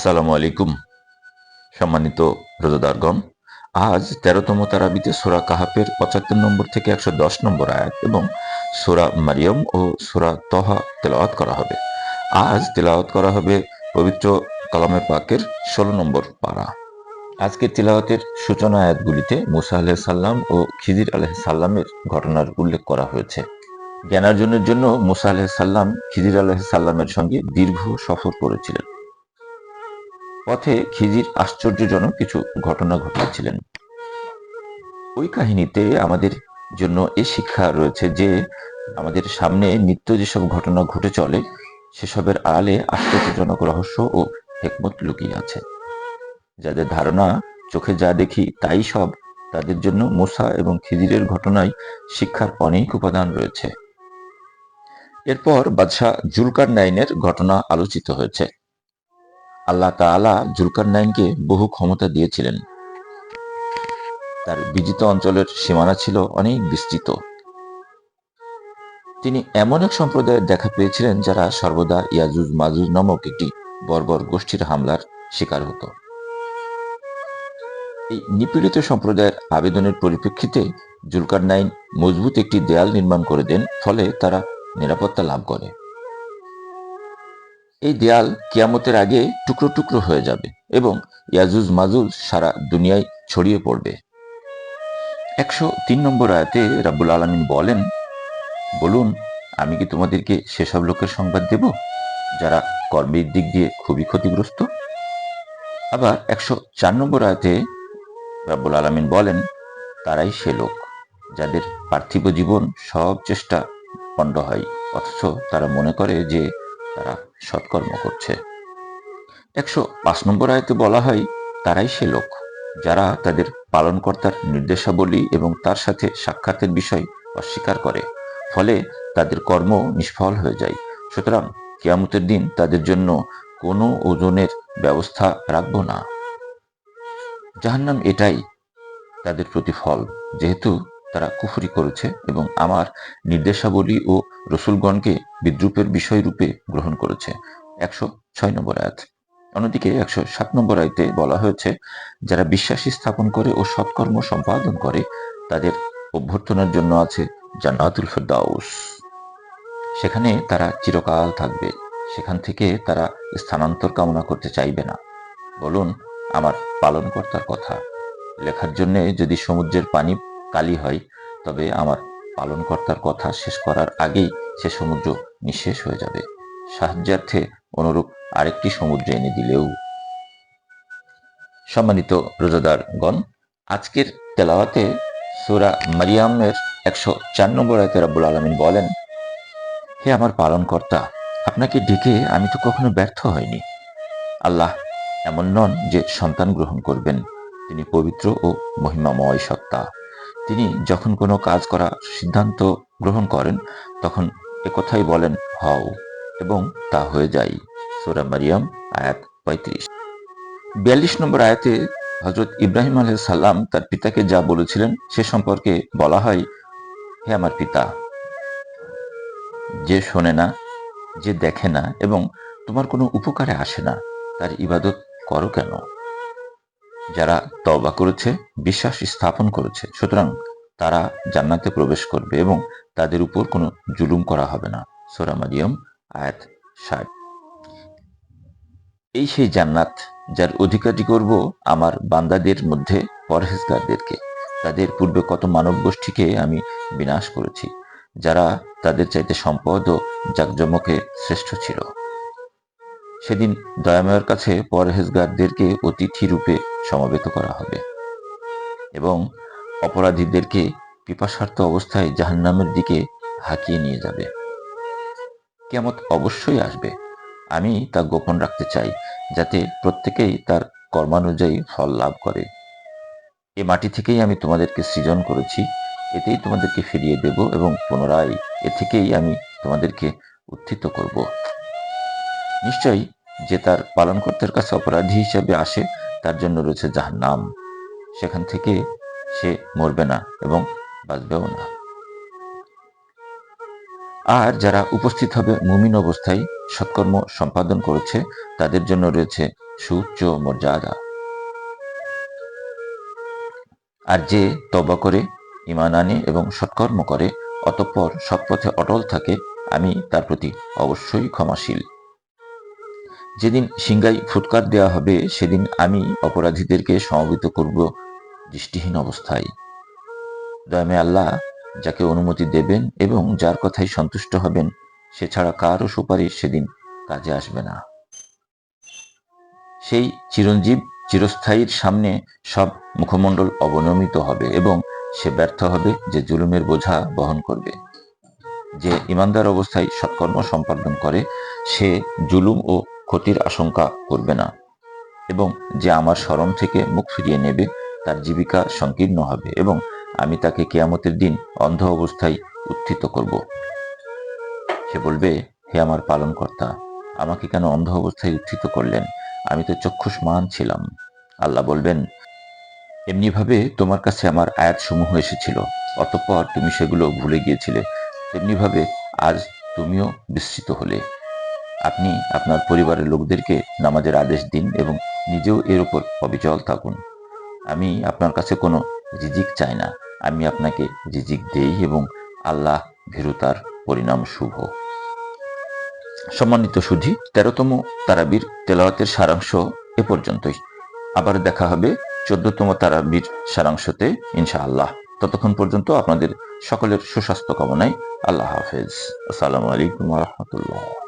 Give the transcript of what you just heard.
আসসালামু আলাইকুম সম্মানিত রোজাদারগণ। আজ তেরোতম তারাবিতে সোরা কাহাফের পঁচাত্তর নম্বর থেকে একশো দশ নম্বর আয়াত এবং সোরা মারিয়ম ও সোরা তহা তেলাওয়াত করা হবে। আজ তেলাওয়াত করা হবে পবিত্র কালামে পাকের ষোলো নম্বর পাড়া আজকের তিলাওয়াতের সূচনা আয়াতগুলিতে মুসা আলাহ সাল্লাম ও খিজির আলাহ সাল্লামের ঘটনার উল্লেখ করা হয়েছে। জ্ঞানার্জনের জন্য মুসা আলাহ সাল্লাম খিজির আলাহ সাল্লামের সঙ্গে দীর্ঘ সফর করেছিলেন। পথে খিজির আশ্চর্যজনক কিছু ঘটনা ঘটিয়েছিলেন। ওই কাহিনীতে আমাদের জন্য এ শিক্ষা রয়েছে যে, আমাদের সামনে নিত্য যেসব ঘটনা ঘটে চলে, সেসবের আড়ালে আশ্চর্যজনক রহস্য ও হেকমত লুকিয়ে আছে। যাদের ধারণা, চোখে যা দেখি তাই সব, তাদের জন্য মুসা এবং খিজিরের ঘটনায় শিক্ষার অনেক উপাদান রয়েছে। এরপর বাদশাহ জুলকার নাইনের ঘটনা আলোচিত হয়েছে। আল্লাহ তাআলা জুলকার নাইনকে বহু ক্ষমতা দিয়েছিলেন। তার বিজিত অঞ্চলের সীমানা ছিল অনেক বিস্তৃত। তিনি এমন এক সম্প্রদায়ের দেখা পেয়েছিলেন যারা সর্বদা ইয়াজুজ মাজুজ নামক একটি বর্বর গোষ্ঠীর হামলার শিকার হতো। এই নিপীড়িত সম্প্রদায়ের আবেদনের পরিপ্রেক্ষিতে জুলকার নাইন মজবুত একটি দেয়াল নির্মাণ করে দেন, ফলে তারা নিরাপত্তা লাভ করে। এই দেয়াল কিয়ামতের আগে টুকরো টুকরো হয়ে যাবে এবং ইয়াজুজ মাজুজ সারা দুনিয়ায় ছড়িয়ে পড়বে। একশো তিন নম্বর আয়াতে রাব্বুল আলমিন বলেন, বলুন, আমি কি তোমাদেরকে সেসব লোকের সংবাদ দেব যারা কর্মের দিক দিয়ে খুবই ক্ষতিগ্রস্ত? আবার একশো চার নম্বর আয়াতে রাব্বুল আলমিন বলেন, তারাই সে লোক যাদের পার্থিব জীবন সব চেষ্টা পণ্ড হয়, অথচ তারা মনে করে যে তারা সৎকর্ম করছে। একশো পাঁচ নম্বর আয়তে বলা হয়, তারাই সে লোক যারা তাদের পালনকর্তার নির্দেশাবলী এবং তার সাথে সাক্ষাতের বিষয় অস্বীকার করে। ফলে তাদের কর্ম নিষ্ফল হয়ে যায়। সুতরাং কেয়ামতের দিন তাদের জন্য কোনো ওজনের ব্যবস্থা রাখব না। জাহান্নাম এটাই তাদের প্রতিফল। যেহেতু তারা কুফরি করেছে এবং আমার নির্দেশাবলী ও রসুলগণকে বিদ্রুপের বিষয় রূপে গ্রহণ করেছে। একশো ছয় নম্বর আয়াত। অন্যদিকে একশো সাত নম্বর আয়তে বলা হয়েছে, যারা বিশ্বাসী স্থাপন করে ও সৎকর্ম সম্পাদন করে, তাদের অভ্যর্থনার জন্য আছে জান্নাতুল ফেরদাউস। সেখানে তারা চিরকাল থাকবে। সেখান থেকে তারা স্থানান্তর কামনা করতে চাইবে না। বলুন, আমার পালনকর্তার কথা। লেখার জন্য যদি সমুদ্রের পানি কালি হয়। তবে আমার পালনকর্তার কথা শেষ করার আগেই সে সমুদ্র নিঃশেষ হয়ে যাবে। সাহায্যার্থে অনুরূপ আরেকটি সমুদ্র এনে দিলেও। সম্মানিত রোজাদারগণ, আজকের তেলাওয়াতে সুরা মারিয়ামের একশো চার নম্বর আয়তে রাব্বুল আলমিন বলেন, হে আমার পালনকর্তা, আপনাকে ডেকে আমি তো কখনো ব্যর্থ হইনি। আল্লাহ এমন নন যে সন্তান গ্রহণ করবেন। তিনি পবিত্র ও মহিমাময় সত্তা। তিনি যখন কোনো কাজ করা সিদ্ধান্ত গ্রহণ করেন, তখন একথাই বলেন, হও, এবং তা হয়ে যায়। সোরা মারিয়াম, আয়াত পঁয়ত্রিশ। বিয়াল্লিশ নম্বর আয়াতে হজরত ইব্রাহিম আলহ সাল্লাম তার পিতাকে যা বলেছিলেন, সে সম্পর্কে বলা হয়, হে আমার পিতা, যে শোনে না, যে দেখে না, এবং তোমার কোনো উপকারে আসে না, তার ইবাদত করো কেন? যারা তবা করেছে, বিশ্বাস স্থাপন করেছে, সুতরাং তারা জান্নাতে প্রবেশ করবে এবং তাদের উপর কোনো জুলুম করা হবে না। সোরা মারিয়ম, আয়াত ষাট। এই সেই জান্নাত যার অধিকারী করব? আমার বান্দাদের মধ্যে পরহেজগারদেরকে। তাদের পূর্বে কত মানব গোষ্ঠীকে আমি বিনাশ করেছি, যারা তাদের চাইতে সম্পদ ও জাকজমকে শ্রেষ্ঠ ছিল। সেদিন দয়াময়ের কাছে পরহেজগারদেরকে অতিথি রূপে সমবেত করা হবে এবং অপরাধীদেরকে পিপাসার্থ অবস্থায় জাহান্নামের দিকে হাঁকিয়ে নিয়ে যাবে। কেমত অবশ্যই আসবে। আমি তা গোপন রাখতে চাই, যাতে প্রত্যেকেই তার কর্মানুযায়ী ফল লাভ করে। এ মাটি থেকেই আমি তোমাদেরকে সৃজন করেছি, এতেই তোমাদেরকে ফিরিয়ে দেব এবং পুনরায় এ থেকেই আমি তোমাদেরকে উত্থিত করব। নিশ্চয়ই যে তার পালনকর্তার কাছে অপরাধী হিসেবে আসে, তার জন্য রয়েছে যাহার নাম সেখান থেকে সে মরবে না এবং বাঁচবেও না। আর যারা উপস্থিত হবে মুমিন অবস্থায়, সৎকর্ম সম্পাদন করেছে, তাদের জন্য রয়েছে সুউচ্চ মর্যাদা। আর যে তবা করে ইমান আনে এবং সৎকর্ম করে, অতঃপর সৎপথে অটল থাকে, আমি তার প্রতি অবশ্যই ক্ষমাশীল। যেদিন সিংগাই ফুৎকার দেওয়া হবে, সেদিন আমি অপরাধীদেরকে সমবেত করব দৃষ্টিহীন অবস্থায়। দয়ামে আল্লাহ যাকে অনুমতি দেবেন এবং যার কথাই সন্তুষ্ট হবেন, সে ছাড়া কারও সুপারিশ সেদিন কাজে আসবে না। সেই চিরঞ্জীব চিরস্থায়ীর সামনে সব মুখমণ্ডল অবনমিত হবে এবং সে ব্যর্থ হবে যে জুলুমের বোঝা বহন করবে। যে ইমানদার অবস্থায় সৎকর্ম সম্পাদন করে, সে জুলুম ও ক্ষতির আশঙ্কা করবে না। এবং যে আমার স্মরণ থেকে মুখ ফিরিয়ে নেবে, তার জীবিকা সংকীর্ণ হবে এবং আমি তাকে কেয়ামতের দিন অন্ধ অবস্থায় উত্থিত করব। সে বলবে, হে আমার পালনকর্তা, আমাকে কেন অন্ধ অবস্থায় উত্থিত করলেন? আমি তো চক্ষুষ্মান ছিলাম। আল্লাহ বলবেন, এমনিভাবে তোমার কাছে আমার আয়াতসমূহ এসেছিল, অতঃপর তুমি সেগুলো ভুলে গিয়েছিলে। তেমনিভাবে আজ তুমিও বিস্মিত হলে। আপনি আপনার পরিবারের লোকদেরকে নামাজের আদেশ দিন এবং নিজেও এর উপর অবিচল থাকুন। আমি আপনার কাছে কোনো রিজিক চাই না। আমি আপনাকে রিজিক দেই এবং আল্লাহ ভীরুতার পরিণাম শুভ। সম্মানিত সুধী, তেরোতম তারাবির তেলাওয়াতের সারাংশ এ পর্যন্তই। আবার দেখা হবে চোদ্দতম তারাবির সারাংশতে, ইনশাআল্লাহ। ততক্ষণ পর্যন্ত আপনাদের সকলের সুস্বাস্থ্য কামনায় আল্লাহ হাফেজ। আসসালামু আলাইকুম রহমতুল্লাহ।